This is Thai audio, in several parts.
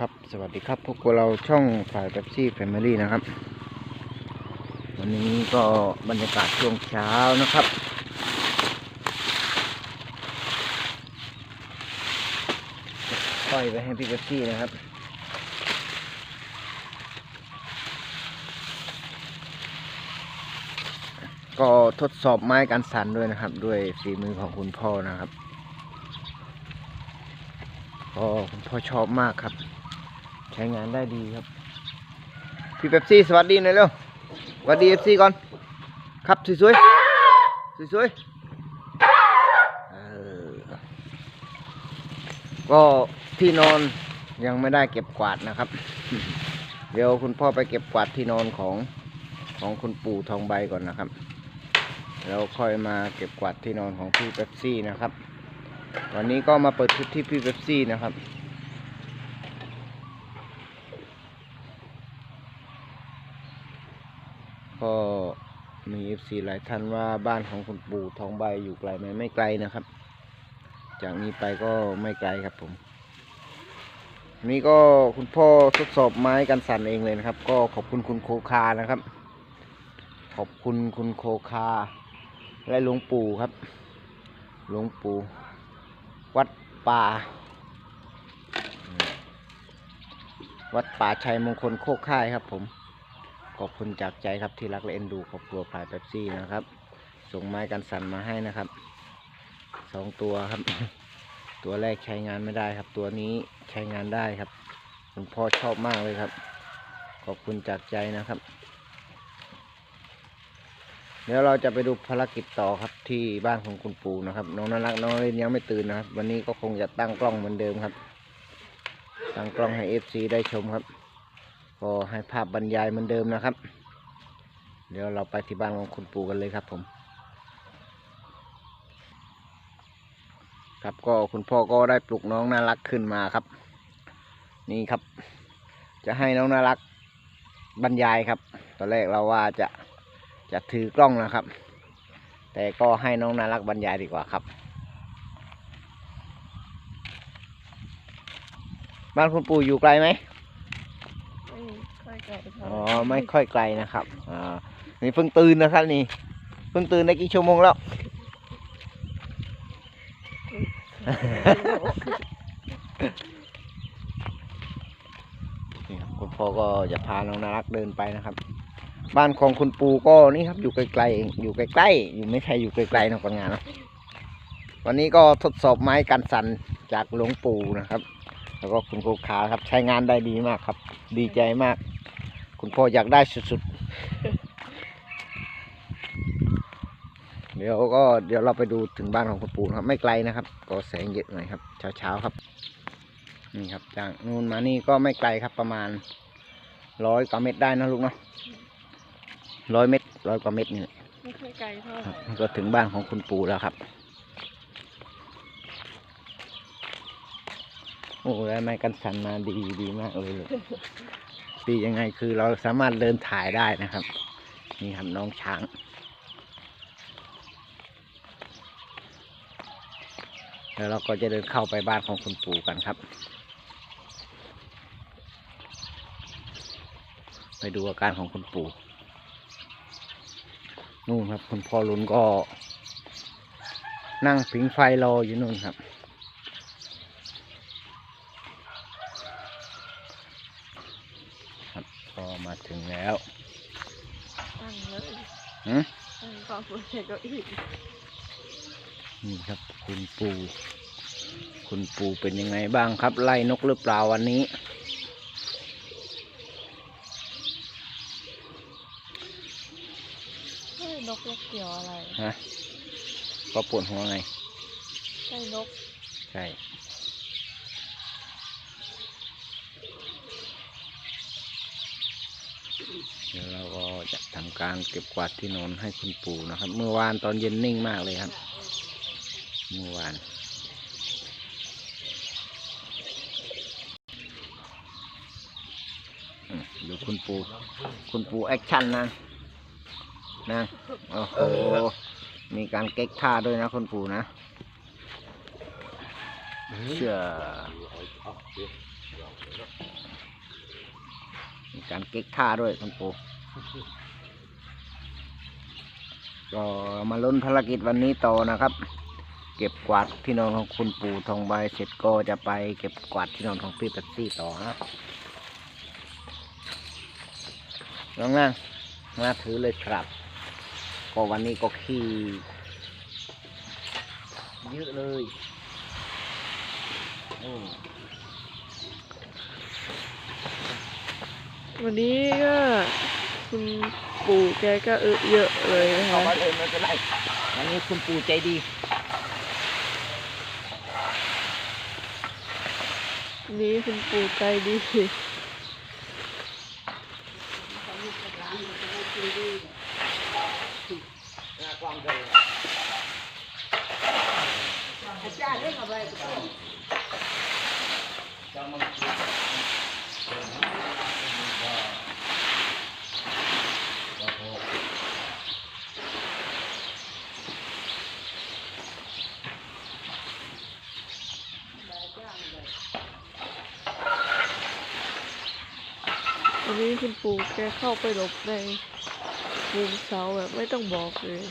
ครับสวัสดีครับพวกเราช่องฝ่ายเบบซี่แฟมิลี่นะครับ วันนี้ก็บรรยากาศช่วงเช้านะครับปล่อยไปให้พี่เบบซี่นะครับก็ทดสอบไม้กันสั่นด้วยนะครับ ด้วยฝีมือของคุณพ่อนะครับก็คุณพ่อชอบมากครับ ใช้งานได้ดีครับ พี่เป๊ปซี่สวัสดีหน่อยเร็วสวัสดีเอฟซีก่อน ครับสวยๆสวยๆเออก็ที่นอนยังไม่ได้เก็บกวาดนะครับ เดี๋ยวคุณพ่อไปเก็บกวาดที่นอนของของคุณปู่ทองใบก่อนนะครับ แล้วค่อยมาเก็บกวาดที่นอนของพี่เป๊ปซี่นะครับ วันนี้ก็มาเปิดคลิปที่พี่เป๊ปซี่นะครับ ก็มี FC หลายท่านว่าบ้านของคุณปู่ทองใบอยู่ไกลไหมไม่ไกลนะครับ จากนี้ไปก็ไม่ไกลครับผมนี่ก็คุณพ่อทดสอบไม้กันสั่นเองเลยนะครับ ก็ขอบคุณคุณโคคานะครับ ขอบคุณคุณโคคา และหลวงปู่ครับ หลวงปู่ วัดป่า วัดป่าชัยมงคลโคกค่ายครับผม อบคุณจากใจครับที่รักและเอ็นดูครอบครัวพายเป๊ปซี่นะครับ ส่งไม้กันสั่นมาให้นะครับสองตัวครับ ตัวแรกใช้งานไม่ได้ครับ ตัวนี้ใช้งานได้ครับคุณพ่อชอบมากเลยครับ ขอบคุณจากใจนะครับ เดี๋ยวเราจะไปดูภารกิจต่อครับที่บ้านของคุณปู่นะครับ น้องน่ารักน้องเล่นยังไม่ตื่นนะครับ วันนี้ก็คงจะตั้งกล้องเหมือนเดิมครับ ตั้งกล้องให้ FC ได้ชมครับ ก็ให้ภาพบรรยายเหมือนเดิมนะครับ เดี๋ยวเราไปที่บ้านของคุณปู่กันเลยครับผม ครับก็คุณพ่อก็ได้ปลุกน้องน่ารักขึ้นมาครับ นี่ครับ จะให้น้องน่ารักบรรยายครับ ตอนแรกเราว่าจะจะถือกล้องนะครับ แต่ก็ให้น้องน่ารักบรรยายดีกว่าครับ บ้านคุณปู่อยู่ไกลไหม อ๋อไม่ค่อยไกลนะครับอ่านี่เพิ่งตื่นนะครับนี่เพิ่งตื่นได้กี่ชั่วโมงแล้วนี่ครับคุณพ่อก็จะพาน้องนารักเดินไปนะครับ บ้านของคุณปู่ก็นี่ครับอยู่ไกลๆเองอยู่ใกล้ๆอยู่ไม่ใช่อยู่ไกลๆนะคนงานนะวันนี้ก็ทดสอบไม้กันสั่นจากหลวงปู่นะครับ แล้วก็คุณครูขาครับใช้งานได้ดีมากครับ ดีใจมาก คุณพ่ออยากได้สุดๆ เดี๋ยวก็เดี๋ยวเราไปดูถึงบ้านของคุณปู่นะครับ ไม่ไกลนะครับ ก็แสงเยอะหน่อยครับ เช้าๆครับ นี่ครับ จากนู่นมานี่ก็ไม่ไกลครับประมาณร้อยกว่าเมตรได้นะลูกเนาะร้อยเมตรร้อยกว่าเมตรนี่แหละไม่ค่อยไกลเท่าไหคร่รับก็ถึงบ้านของคุณปู่แล้วครับ โอ้ได้ไม้กันสันมาดีดีมากเลยลูกดียังไงคือเราสามารถเดินถ่ายได้นะครับ นี่ครับน้องช้างแล้วเราก็จะเดินเข้าไปบ้านของคุณปู่กันครับ ไปดูอาการของคุณปู่นู่นครับ คุณพ่อลุนก็ นั่งผิงไฟรออยู่นู่นครับก็มา ถึงแล้วตั้งเลยหืมตั้งกองบนเก้าอี้นี่ครับ คุณปู่คุณปู่เป็นยังไงบ้างครับ ไล่นกหรือเปล่าวันนี้เฮ้ยนกนกเกี่ยวอะไร ฮะ ก็ปวดหัวไง ใช่นก ใช่ เดี๋ยวเราก็จะทำการเก็บกวาดที่นอนให้คุณปู่นะครับ เมื่อวานตอนเย็นนิ่งมากเลยครับ เมื่อวานดูคุณปู่คุณปู่แอคชั่นนะนะโอ้โหมีการเก๊กท่าด้วยนะคุณปู่นะเชื่อ มีการเก๊กท่าด้วยคุณปู่ก็มาลุ้นภารกิจวันนี้ต่อนะครับ เก็บกวาดที่นอนของคุณปู่ทองใบเสร็จก็จะไปเก็บกวาดที่นอนของพี่เป๊ปซี่ต่อนะน้องนั่งมาถือเลยครับ ก็วันนี้ก็ขี้เยอะเลยโอ้ วันนี้ก็คุณปู่แกก็เออเยอะเลยนะเอาคะมาเลยไม่เป็นไรวันนี้คุณปู่ใจดีวันนี้คุณปู่ใจดี คุณปู่แกเข้าไปหลบในมุมเสาแบบไม่ต้องบอกเลย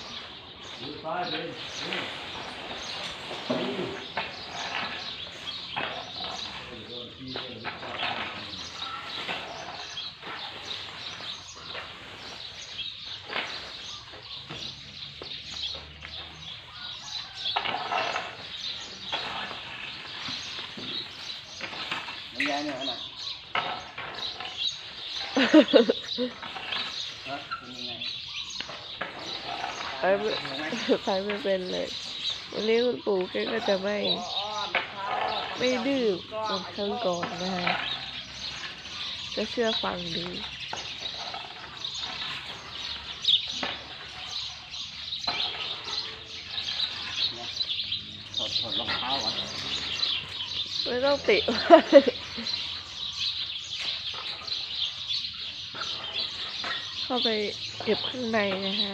มันยายเนี่ยนะฮะเป็นยัง ไงไปไม่ไปไม่เป็นเลยวันนี้คุณปู่แกก็จะไม่ไม่ดื้อเหมือนครั้งก่อนนะคะจะเชื่อฟังดีถอดถอดรองเท้าอะไม่ต้องติด เข้าไปเก็บข้างในนะฮะ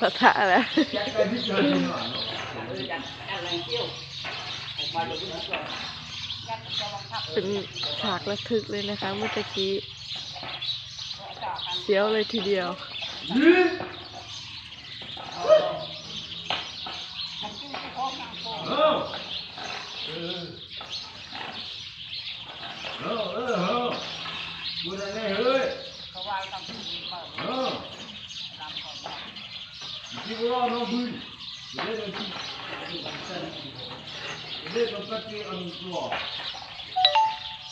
ปะทะแล้วเป็นฉากระทึกเลยนะคะเมื่อกี้เสียวเลยทีเดียว เออเออเออดูได้เลยเฮ้ยเออที่ว่าน้องบุญเดี๋ยวเดี๋ยวที่เดี๋ยวต้องตั ดที่อันตัว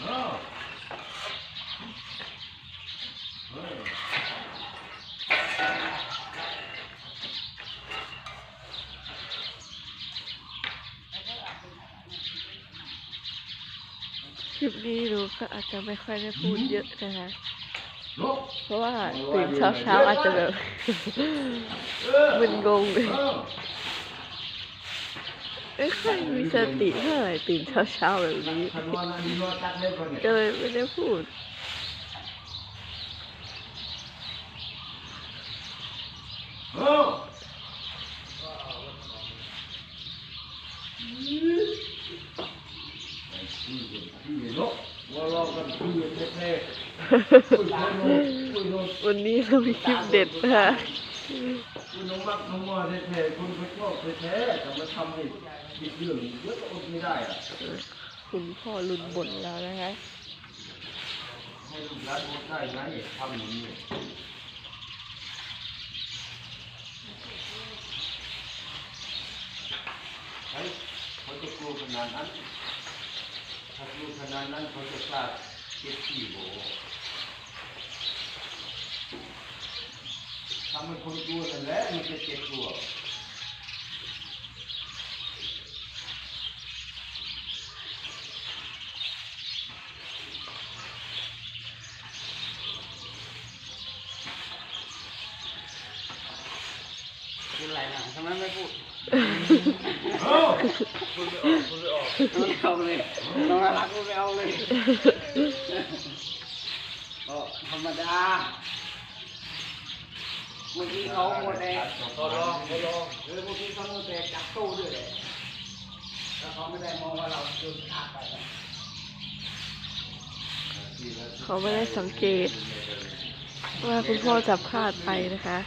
เออเออ คลิปนี้หนูก็อาจจะไม่ค่อยได้พูดเยอะนะคะ เพราะว่าตื่นเช้าเช้าๆอาจจะแบบ มึนงงเลยไม่ค่อยมีสติเท่าไหร่ตื่นเช้าเช้าๆแบบนี้ ก็เลยไม่ได้พูดอ วันนี้เรามีคลิปเด็ดนะคะคุณน้องรักน้องมอแท้ๆคุณไปชอบแท้ๆแต่มาทำให้บิดเรื่องเยอะอดไม่ได้อะคุณพ่อรุนบ่นแล้วนะคะให้ลูกรักอดได้นะอทำอย่างนี้ใครเขาจะกลัวขนาดนั้น ถ้าลูกขนาดนั้นเขาจะกล้าเก็บขี้โบทำให้คนกลัวนั่นแหละมันจะเจ็บตัวพูดอะไรนะทำไมไม่พูด เอาเลยน้องรักพูไม่เอาเลยก็ธรรมดาเมื่อกี้เขาหมดแดงขอลองขอลองเออเมื่อกี้เขาหมดแดงจับตู้ด้วยเลยแล้วเขาไม่ได้มองว่าเราโดนฆ่าไปเขาไม่ได้สังเกต ว่าคุณพ่อจับคาดไปนะคะ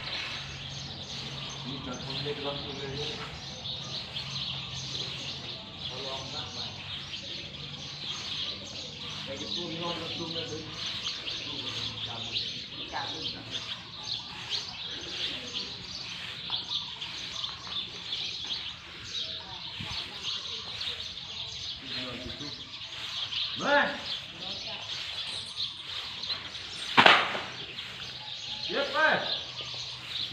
มาเย็บไป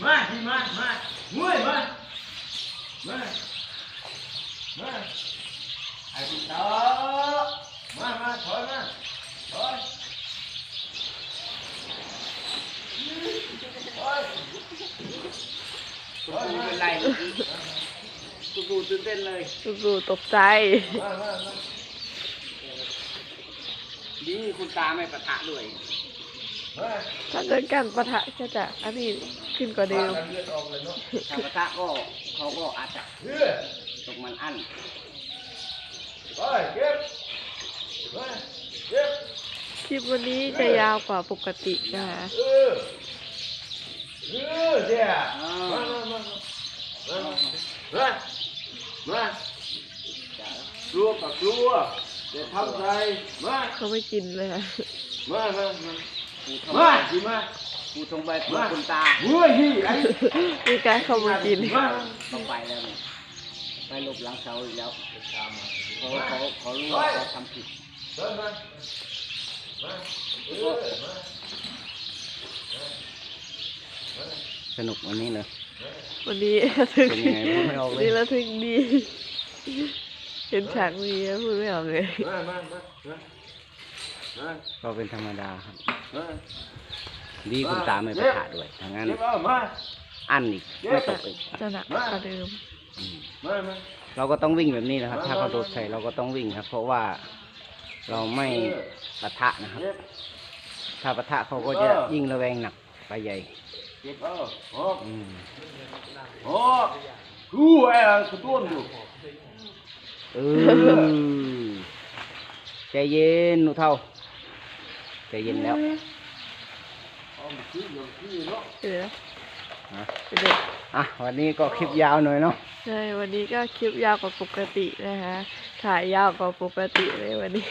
มาที่มา มามุ้ยมา มา มาไอ้พี่ต่อมา มาถอยมาถอยถอย ตุ๊กตูเป็นไรเมื่อกี้ตุ๊กตูตื่นเต้นเลยดูๆตกใจมามามาดีคุณตาไม่ปะทะด้วยมาถ้าเดินกันปะทะก็จะอันนี้ขึ้นกว่าเดิมปากกันเลือดออกเลยเนาะถ้าปะทะก็เขาก็อาจจะเฮ้ยตกมันอั้นไปเก็บไปเก็บคลิปวันนี้จะยาวกว่าปกตินะคะเออ เออเจ้ามามามามามามากลัวกับกลัวจะทำไรมาเขาไม่กินเลยค่ะมามามาปูทองมาใบดีมาปูทองใบปูคุณตาเฮ้ยที่ไอ้มีการเขามากินมาต้องไปแล้วเนี่ยไปหลบหลังเสาอีกแล้วเขาเขาเขารู้ว่าเขาทำผิดเดินมามาเออมาสนุกวันนี้เลย วันนี้ระทึกเป็นยังไงพูดไม่ออกเลย นี่ระทึกดี เห็นฉากนี้แล้วพูดไม่ออกเลย มามามามามาก็เป็นธรรมดาครับ มาดีคุณตาไม่ปะทะด้วยทางนั้นเก็บเอามา อั้นอีกไม่ตจะกอีกจะหนักกว่าเดิม อืมมามาเราก็ต้องวิ่งแบบนี้นะครับ ถ้าเขาโดดใส่เราก็ต้องวิ่งครับ เพราะว่าเราไม่ปะทะนะครับ เก็บ ถ้าปะทะเขาก็จะยิ่งระแวงหนักไปใหญ่ เก็บเอาออกอืมออกกูไอ้กระตุ้นอยู่เออใจเย็นหนูเท่าใจเย็นแล้วเอามาซื้อเดี๋ยวซื้อเนาะเดี๋ยวนะอะเดี๋ยวอะวันนี้ก็คลิปยาวหน่อยเนาะใช่วันนี้ก็คลิปยาวกว่าปกตินะคะถ่ายยาวกว่าปกติเลยวันนี้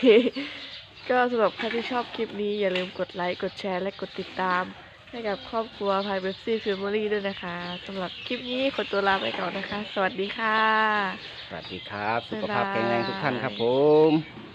ก็สำหรับใครที่ชอบคลิปนี้อย่าลืมกดไลค์กดแชร์และกดติดตาม ให้กับครอบครัวพายเบปซี่ฟิลมอรี่ด้วยนะคะสำหรับคลิปนี้ขอตัวลาไปก่อนนะคะ สวัสดีค่ะ สวัสดีครับ สุขภาพแข็งแรงทุกท่านครับผม